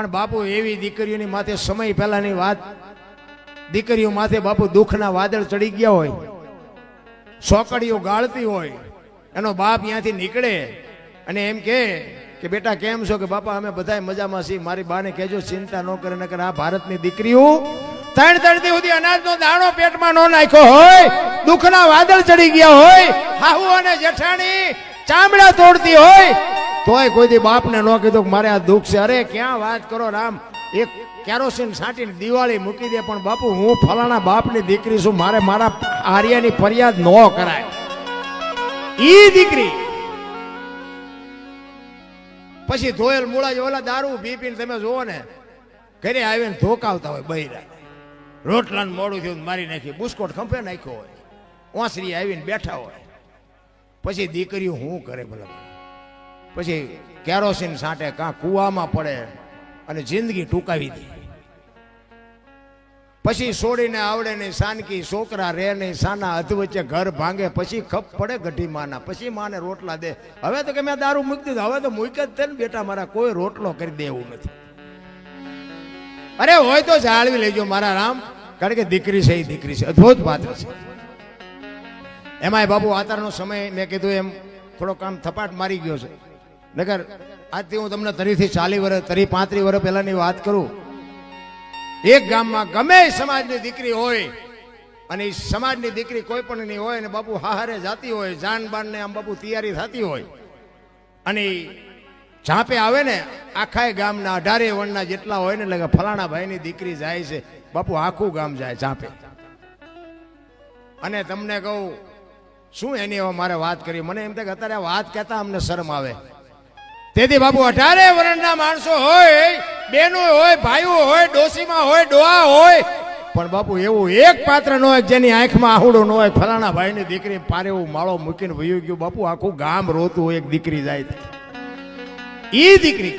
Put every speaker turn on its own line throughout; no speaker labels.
પણ બાપુ એવી દીકરીઓની માથે સમય પહેલાની વાત, દીકરીઓ માથે બાપુ દુઃખના વાદળ ચડી ગયા હોય, સોકડીઓ ગાળતી હોય, એનો બાપ ત્યાંથી નીકળે અને એમ કે કે, બેટા, કેમ છો? કે, બાપા, અમે બધાય મજામાં છીએ. મારી બાને કહેજો, ચિંતા ન કરે, નકર આ ભારતની દીકરીઓ ત્રણ ત્રણ દી સુધી અનાજનો દાણો પેટમાં ન નાખ્યો હોય, દુઃખના વાદળ ચડી ગયા હોય, હાહુ અને જેઠાણી ચામડા તોડતી હોય તોય કોઈ દી બાપને ન કીધું કે મારે આ દુઃખ છે. અરે, ક્યાં વાત કરો રામ? એક કેરોસીન છાંટીને દિવાળી મૂકી દે, પણ બાપુ, હું ફલાણા બાપની દીકરી છું. મારે મારા આર્યાની ફરિયાદ ન કરાય. ઈ દીકરી. પછી ધોયેલ મૂળા જે ઓલા દારૂ પી પીને તમે જોવો ને, ઘરે આવીને ધોકાવતા હોય બૈરા. રોટલાનું મોડું થયું મારી નાખી. બુસ્કોટ ખંભે નાખ્યો હોય. ઓસરી આવીને બેઠા હોય. પછી દીકરીઓ શું કરે ભલા? પછી કેરોસીન સાટે કાં કૂવામાં પડે અને જિંદગી ટૂંકાવી દે. પછી છોડીને આવડે નહીં, સાનકી છોકરા રે નહીં, સાના અધ વચ્ચે ઘર ભાંગે, પછી ખપ પડે ગઢી માના, પછી માને રોટલા દે. હવે તો કે મેં દારૂ મૂકી દીધું, હવે તો મૂકી જ તે ને બેટા, મારા કોઈ રોટલો કરી દે એવું નથી. અરે હોય તો જાળવી લેજો મારા રામ, કારણ કે દીકરી છે એ દીકરી છે, અદ્ભુત પાત્ર છે. એમાંય બાબુ આતારનો સમય મેં કીધું એમ, થોડો કામ થપાટ મારી ગયો છે. નગર, આજથી હું તમને તરીથી ચાલી વર્ષ તરી પાંત્રી વર્ષ પહેલાની વાત કરું. એક ગામમાં ગમે સમાજની દીકરી હોય, અને એ સમાજની દીકરી કોઈ પણ ની હોય, અને બાપુ હાહારે જાતી હોય, જાન બાન ને આમ બાપુ તૈયારી થતી હોય, અને ઝાંપે આવે ને, આખાય ગામના અઢારે વણના જેટલા હોય ને, એટલે ફલાણા ભાઈની દીકરી જાય છે, બાપુ આખું ગામ જાય ઝાંપે અને તમને કહું, શું એની હવે મારે વાત કરી? મને એમ થાય કે અત્યારે વાત કહેતા અમને શરમ આવે. તેથી બાપુ, અઢારે વર્ણના માણસો હોય, બેનો હોય, ભાઈઓ હોય, ડોસીમાં હોય, ડોહા હોય, પણ બાપુ, એવું એક પાત્ર ન હોય જેની આંખમાં આહુડો ન હોય, ફલાણા ભાઈની દીકરી પારે એવું માળો મૂકીને વયું ગયું. બાપુ, આખું ગામ રોતું હોય, એક દીકરી જાય એ દીકરી.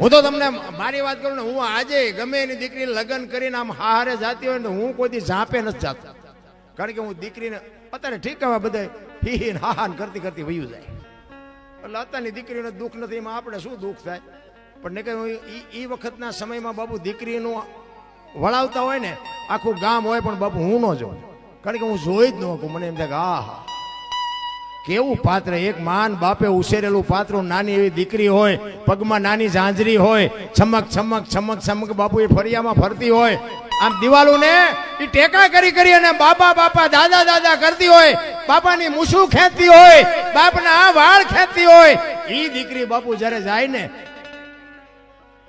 હું તો તમને મારી વાત કરું ને, હું આજે ગમે એની દીકરી લગ્ન કરીને આમ હારે જાતી હોય ને હું કોઈ દી ઝાંપે નથી જાતો. કારણ કે હું દીકરીને અત્યારે ઠીક હવે બધા હી હા હા કરતી કરતી વયું જાય. એટલે અત્યારની દીકરીને દુઃખ નથી, એમાં આપણે શું દુઃખ થાય? પણ ને કહ્યું એ વખતના સમયમાં બાપુ દીકરીનું વળાવતા હોય ને, આખું ગામ હોય પણ બાપુ હું ન જોઉં. કારણ કે હું જોઈ જ ન હોઉં મને એમ થાય કે આ હા કેવું પાત્ર? એક માન બાપે ઉછેરેલું પાત્ર નાની એવી દીકરી હોય, પગમાં નાની ઝાંઝરી હોય, છમક છમક છમક છમક બાપુ એ ફરિયામાં ફરતી હોય. આમ દિવાલું ને એ ટેકા કરી કરી અને બાપા બાપા, દાદા દાદા કરતી હોય, બાપાની મૂછું ખેંચતી હોય, બાપના આ વાળ ખેંચતી હોય. એ દીકરી બાપુ જ્યારે જાય ને,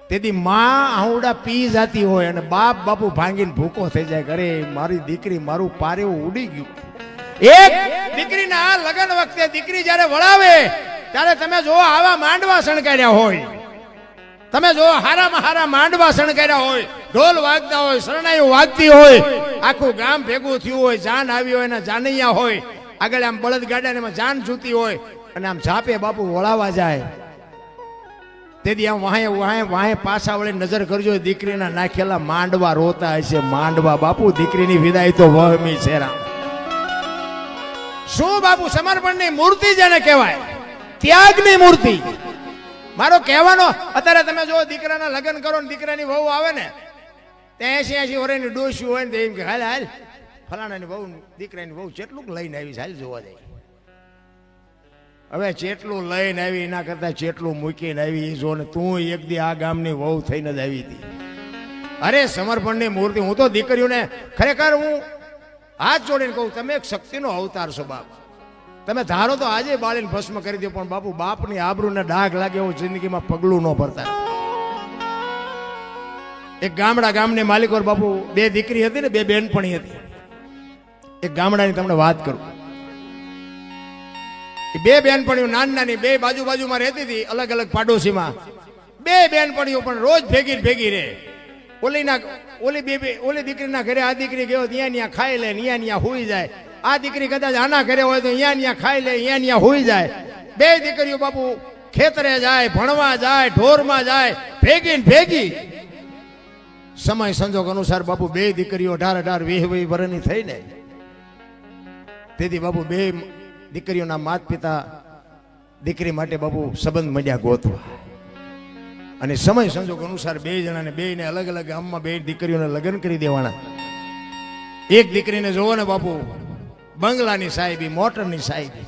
તેથી માં આવડા પી જતી હોય અને બાપ બાપુ ભાંગીને ભૂકો થઈ જાય ઘરે મારી દીકરી મારું પારેવું ઉડી ગયું. એક દીકરીના લગ્ન વખતે દીકરી જ્યારે વળાવે, ત્યારે તમે જો આવા માંડવા શણગાર્યા હોય. તમે જો હારામાં હારા માંડવા શણગાર્યા હોય, ઢોલ વાગતા હોય, શરણાઈઓ વાગતી હોય, આખું ગામ ભેગું થયું હોય, જાન આવી હોય ને જાનૈયા હોય. આગળ આમ બળદ ગાડાને જાન જૂતી હોય અને આમ ઝાપે બાપુ વળાવા જાય. તેથી આમ વાહે વાહે વાહે પાછા વળે નજર કરજો દીકરીના નાખેલા માંડવા રોતા હશે, માંડવા. બાપુ, દીકરીની વિદાય તો વહમી છે રામ. શું બાપુ, સમર્પણની મૂર્તિ જેને કહેવાય? ત્યાગની મૂર્તિ. મારો કહેવાનો, અત્યારે તમે જો દીકરાના લગ્ન કરો ને દીકરાની વહુ આવે ને ત્યાં એસી એસી વર્ષની ડોસી હોય ને તો એમ કે, હાલ હાલ, ફલાણાની વહુ, દીકરાની વહુ જેટલું લઈને આવી હાલ જોવા જાય. હવે જેટલું લઈને આવી, એના કરતા જેટલું મૂકીને આવી જો ને તું એક દી આ ગામની વહુ થઈને જ આવી હતી. અરે, સમર્પણની મૂર્તિ, હું તો દીકરીઓને ખરેખર હું હાથ જોડીને કહું, તમે એક શક્તિનો અવતાર છો બાપ. તમે ધારો તો આજે બાળીને ભસ્મ કરી દો, પણ બાપુ, બાપની આબરૂને ડાઘ લાગે એવું જિંદગીમાં પગલું ન ભરતા. એક ગામડા ગામની માલિકો બાપુ, બે દીકરી હતી ને, બે બેનપણી હતી. એક ગામડાની તમને વાત કરું. બે બહેનપણીઓ નાની નાની, બે બાજુ બાજુમાં રહેતી હતી, અલગ અલગ પાડોશીમાં. બે બહેનપણીઓ પણ રોજ ભેગી ભેગી રહે. ઓલીના ઓલી બે બે ઓલી દીકરીના ઘરે આ દીકરી ગયો, ત્યાં ત્યાં ખાઈ લે ત્યાં ત્યાં હોઈ જાય. આ દીકરી કદાચ આના ઘરે હોય તો અહીંયા ત્યાં ખાઈ લે અહીંયા ત્યાં હોઈ જાય. બે દીકરીઓ બાપુ ખેતરે જાય, ભણવા જાય, ઢોરમાં જાય ભેગી ભેગી. સમય સંજોગ અનુસાર બાપુ બે દીકરીઓ ઢાર ઢાર વીહ વીહ વર્ષની થઈ ને. તેથી બાપુ બે દીકરીઓના માત પિતા દીકરી માટે બાપુ સંબંધ મળ્યા ગોતવા. અને સમય સંજોગ અનુસાર બે જણાને બેયને અલગ અલગ ગામમાં બે દીકરીઓને લગ્ન કરી દેવાના. એક દીકરીને જોવો ને બાપુ, બંગલાની સાહેબી, મોટરની સાહેબી.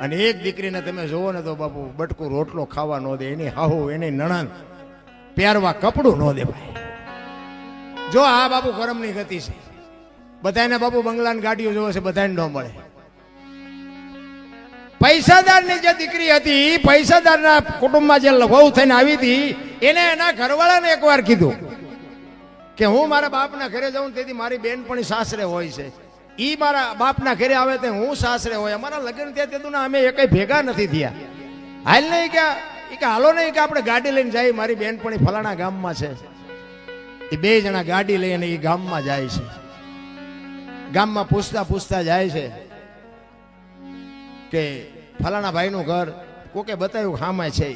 અને એક દીકરીને તમે જોવો ને તો બાપુ, બટકું રોટલો ખાવા ન દે, એની હાહુ, એની નણંદ, પહેરવા કપડું ન દે ભાઈ. જો આ બાપુ કરમની ગતિ છે. બધાને બાપુ બંગલાની ગાડીઓ જોવે છે બધાને ન મળે. પૈસાદારની જે દીકરી હતી, પૈસાદારના કુટુંબમાં જે વહુ થઈને આવી હતી, એને એના ઘરવાળાને એકવાર કીધું કે હું મારા બાપના ઘરે જાઉં ને તેથી મારી બેનપણી સાસરે હોય છે. એ મારા બાપના ઘરે આવે તે હું સાસરે હોય. અમારા લગ્ન થયા તેતું અમે એકય ભેગા નથી થયા. હાલ નહીં કે એ કે હાલો નહીં કે આપણે ગાડી લઈને જાય, મારી બહેનપણી ફલાણા ગામમાં છે. એ બે જણા ગાડી લઈને એ ગામમાં જાય છે. ગામમાં પૂછતા પૂછતા જાય છે. કે ફલાણા ભાઈનું ઘર, કોકે બતાવ્યું હામાં છે.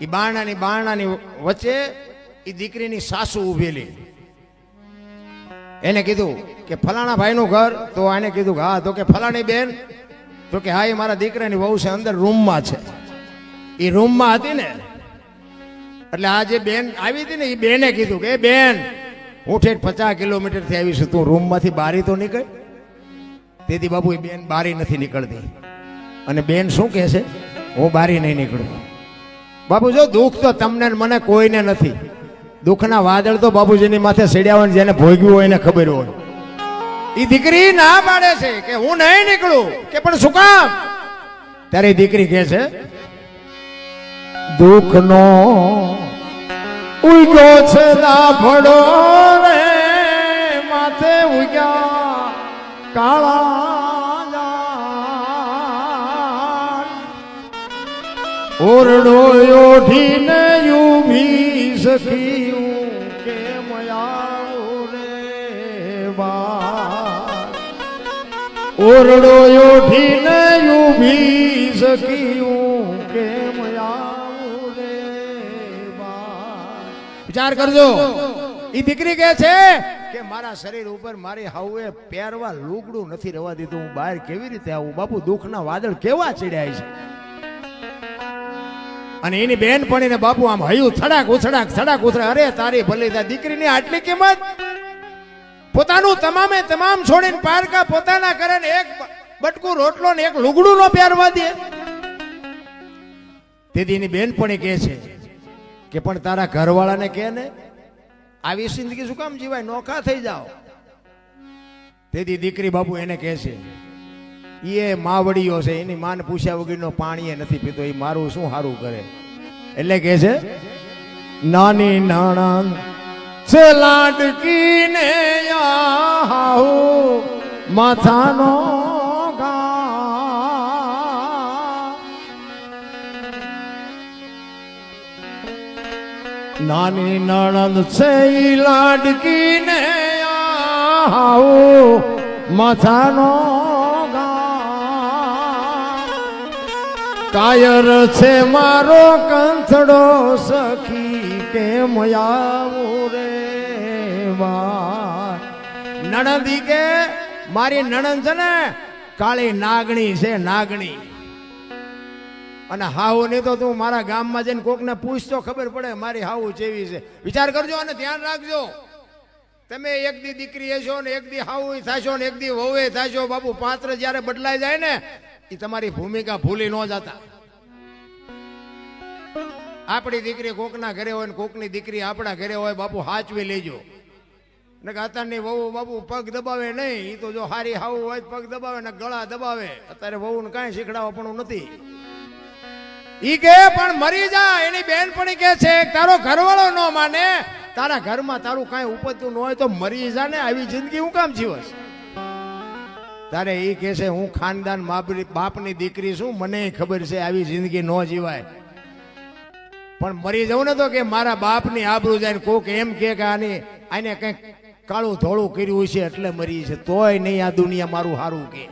એ બારણાની બારણાની વચ્ચે એ દીકરીની સાસુ ઊભેલી. એને કીધું કે ફલાણા ભાઈનું ઘર, તો આને કીધું હા, તો કે ફલાણી બેન, તો કે હા, એ મારા દીકરાની વહુ છે, અંદર રૂમમાં છે. એ રૂમમાં હતી ને, એટલે આ જે બેન આવી હતી ને એ બેને કીધું કે બેન, હું ઠેઠ પચાસ કિલોમીટરથી આવી છું તું રૂમમાંથી બારી તો નીકળ. તેથી બાબુ એ બેન બારી નથી નીકળતી. અને બેન શું કહે છે? હું બારી નહીં નીકળું. બાપુ, જો દુઃખ તો તમને મને કોઈને નથી. દુઃખના વાદળ તો બાપુજીની માથે સીડ્યા હોય જેને ભોગ્યું હોય એને ખબર હોય. એ દીકરી ના પાડે છે કે હું નહીં નીકળું, કે પણ શું કામ? ત્યારે દીકરી કહે છે, દુઃખનો ઉગ્યો છે દાફડો રે, માથે ઉગ્યા કાળા ઓરડો ઓઢીને ઊભી સખીયું કે આવું રે બા ઓરડો ઓઢીને ઊભી સખીયું કે આવું રે બા વિચાર કરજો. ઈ દીકરી કે છે કે, મારા શરીર ઉપર મારી હાઉએ પહેરવા લુગડું નથી રવા દીધું. હું બહાર કેવી રીતે આવું? બાપુ, દુઃખના વાદળ કેવા ચડ્યા છે? અને એની બેનપણીને બાપુ આમ હયું છડાક ઉછડાક છડાક ઉથડાક અરે, તારી ભલી દીકરીની આટલી કિંમત? પોતાનું તમામે તમામ છોડીને પારકા પોતાના કરે એક બટકું, રોટલો ને એક લુગડું નો પહેરવા દે. તેથી એની બેનપણી કહે છે કે, પણ તારા ઘરવાળાને કહે ને, આવી જિંદગી શું કામ જીવાય? નોખા થઈ જાઓ. તેથી દીકરી બાપુ એને કહે છે એ માવડીઓ છે, એની માન પૂછ્યા વગરનો પાણી નથી પીતો એ મારું શું સારું કરે? એટલે કે છે, નાની નાણા છે લાડકીને માથાનો નાની નણંદ છે લાડકી લાડકીને આવું, માથાનો કાયર છે મારો કંથડો સખી, કેમ આવું રે નણંદી કે, મારી નણંદ છે ને, કાળી નાગણી છે, નાગણી. અને હાવ નહીં તો તું મારા ગામમાં જઈને કોકને પૂછતો ખબર પડે મારી હાવું જેવી છે. વિચાર કરજો અને ધ્યાન રાખજો. તમે એક દી દીકરી હશો ને એક દી હાવું થશો ને એક દી વહુ થશો. બાપુ પાત્ર જ્યારે બદલાઈ જાય ને એ તમારી ભૂમિકા ભૂલી ન જતા. આપણી દીકરી કોકના ઘરે હોય ને કોકની દીકરી આપણા ઘરે હોય, બાપુ હાચવી લેજો. ને કે અત્યારની વહુ બાપુ પગ દબાવે નહીં એ તો જો હારી હાવું હોય પગ દબાવે ને ગળા દબાવે. અત્યારે વહુને કાંઈ શીખડાવવા પણ નથી. ઈ કે, પણ મરી જા. એની બેનપણી કે છે, તારો ઘરવાળો ન માને. તારા ઘરમાં તારું કાંઈ ઉપજતું ન હોય તો મરી જા ને, આવી જિંદગી હું કામ જીવસ તારે એ કે છે, હું ખાનદાન બાપની દીકરી છું, મને ખબર છે આવી જિંદગી ન જીવાય. પણ મરી જવું ને તો કે મારા બાપની આબરૂ જાય કોક એમ કે આની આને કંઈક કાળું ધોળું કર્યું છે એટલે મરી છે, તોય નહીં આ દુનિયા મારું સારું કે.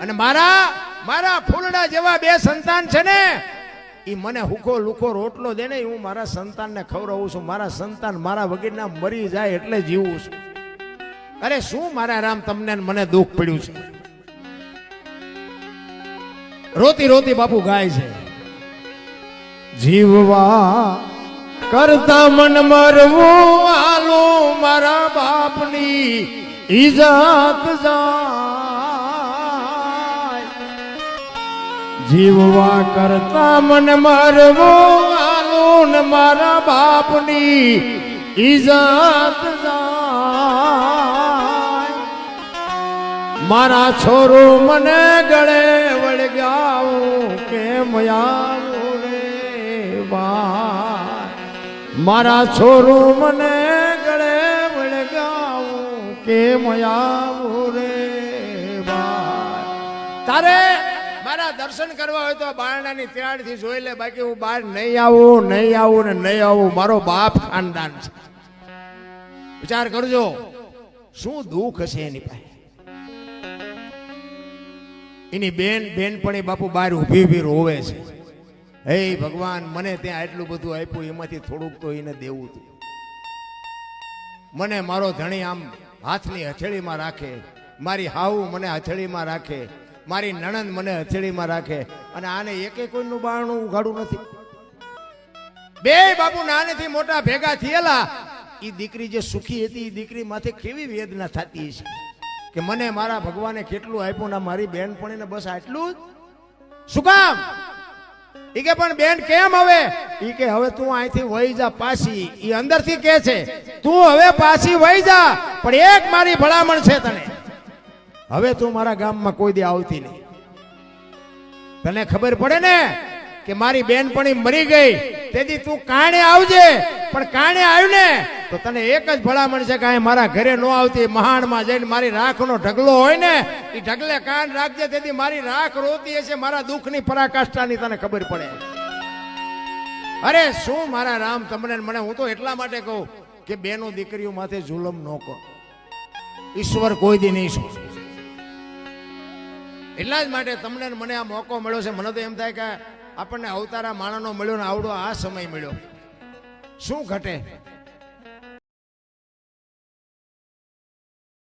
અને મારા મારા ફૂલડા જેવા બે સંતાન છે ને એ મને હુકો લુકો રોટલો દે ને, હું મારા સંતાનને ખવડાવું છું. મારા સંતાન મારા વગેરેના મરી જાય એટલે જીવું છું. અરે શું મારા રામ તમને મને દુઃખ પડ્યું છે? રોતી રોતી બાપુ ગાય છે. જીવવા કરતા મન મરવું આલો મારા બાપની ઈજત જાય. જીવવા કરતા મન મરવું આલો મારા બાપની ઈજત જાય. મારા છોરો મને ગળે વળગાવું કેમ આવું રે મારા છોરો મને ગળે વળગાવું કેમ આવું રે તારે મારા દર્શન કરવા હોય તો બારણાની ત્યારથી જોઈ લે, બાકી હું બહાર નહીં આવું નહીં આવું ને નહીં આવું. મારો બાપ ખાનદાન છે. વિચાર કરજો, શું દુઃખ હશે એની પાસે? એની બેન, બેનપણી બાપુ બહાર ઊભી ઊભી રોવે છે. હે ભગવાન, મને ત્યાં આટલું બધું આપ્યું, એમાંથી થોડુંક તો એને દેવું હતું. મને મારો ધણી આમ હાથની હથેળીમાં રાખે, મારી હાવું મને હથેળીમાં રાખે, મારી નણંદ મને હથેળીમાં રાખે, અને આને એકે કોઈનું બારણું ઉઘાડું નથી. બે બાપુ નાનેથી મોટા ભેગા થયેલા એ દીકરી જે સુખી હતી એ દીકરી માથે કેવી વેદના થતી હશે? કે મને મારા ભગવાને કેટલું આપ્યું ને મારી બેનપણીને બસ આટલું જ? શું કામ? ઈ કે પણ બેન કેમ હવે? ઈ કે હવે તું અહીંથી વહી જા પાછી. ઈ અંદરથી કે છે, તું હવે પાછી વહી જા, પણ એક મારી ભલામણ છે તને. હવે તું મારા ગામમાં કોઈ દી આવતી નહીં. તને ખબર પડે ને કે મારી બેનપણી મરી ગઈ? તેથી તું કાણે આવજે, પણ કાણે આવ્યું ને તો તને એક જ ભલામણ છે કે મારા ઘરે ન આવતી, મહાણમાં જઈને મારી રાખનો ઢગલો હોય ને એ ઢગલે કાન રાખજે, તેથી મારી રાખ રોતી હશે, મારા દુઃખની પરાકાષ્ઠાની તને ખબર પડે. અરે, શું મારા રામ, તમને મને, હું તો એટલા માટે કહું કે બેનો દીકરીઓ માથે જુલમ ન કરો. ઈશ્વર કોઈ દી નહીં શું એટલા જ માટે તમને મને આ મોકો મળ્યો છે. મને તો એમ થાય કે આપણને અવતારા માણસનો મળ્યો ને આવડો આ સમય મળ્યો. શું ઘટે?